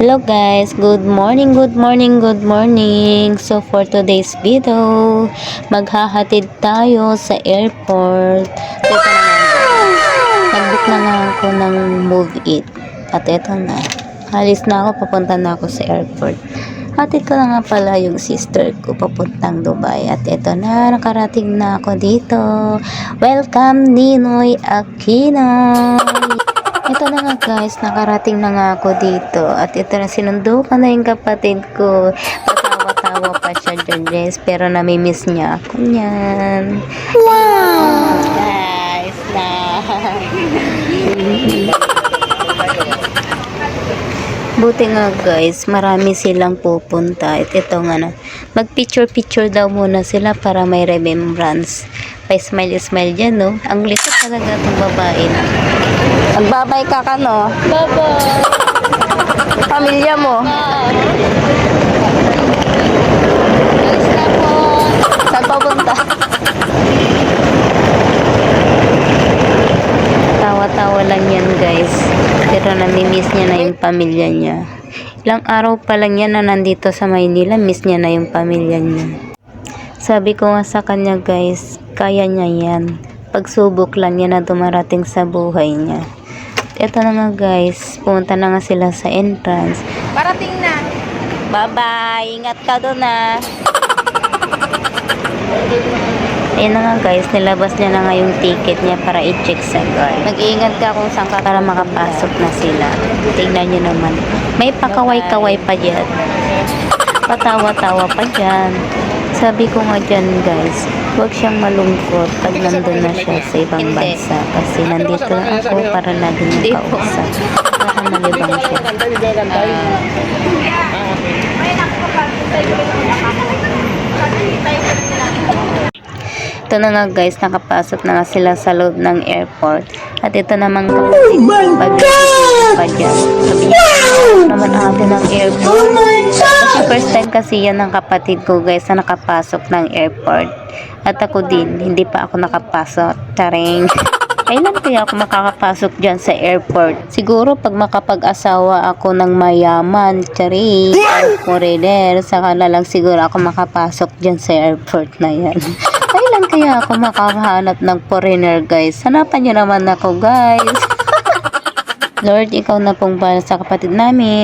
Hello guys, good morning, good morning, good morning. So for today's video, maghahatid tayo sa airport. Ito na nga. Nag-book na nga ako ng Move It. At ito na. Alis na ako, papunta na ako sa airport. Hatid ko na nga pala yung sister ko papuntang Dubai. At ito na, nakarating na ako dito. Welcome, Ninoy Aquino! Ito na nga guys, nakarating na nga ako dito. At ito na, sinundo ka na yung kapatid ko. Patawa-tawa pa siya dyan guys. Pero namimiss niya ako niyan. Wow! Guys, na. Buti nga guys, marami silang pupunta. At ito nga na, mag-picture-picture daw muna sila para may remembrance. Pa-smile-smile dyan, no? Ang liit talaga itong babae na. Magbabay ka ka, no? Bye-bye. Pamilya mo. Saan papunta? Tawa-tawa lang yan, guys. Pero namimiss niya na yung pamilya niya. Ilang araw pa lang yan na nandito sa Maynila, miss niya na yung pamilya niya. Sabi ko nga sa kanya, guys, kaya niya yan. Pagsubok lang yan na dumarating sa buhay niya. Ito na nga, guys. Pumunta na nga sila sa entrance. Parating na. Bye-bye! Ingat ka doon ah! Ayun na nga guys, nilabas niya na nga yung ticket niya para i-check sa guard. Nag-iingat ka kung saan ka para makapasok na sila. Tingnan niyo naman. May pakaway-kaway pa dyan. Patawa-tawa pa dyan. Sabi ko nga dyan guys, huwag siyang malungkot pag nandun na siya sa ibang bansa. Kasi nandito lang ako para lagi niya kausap. Para malibang siya. Ito na nga guys, nakapasok na nga sila sa loob ng airport. At ito namang kapatid ko, pag pa dyan. "Ano naman ate ng airport. Kasi first time kasi yan ng kapatid ko guys na nakapasok ng airport. At ako din, hindi pa ako nakapasok. Charing. Kailan kaya ako makakapasok dyan sa airport? Siguro pag makapag-asawa ako ng mayaman, charing, foreigner, saka na lang siguro ako makapasok dyan sa airport na yan. Kailan kaya ako makakahanap ng foreigner guys? Hanapan nyo naman ako guys. Lord, ikaw na pong bahala sa kapatid namin.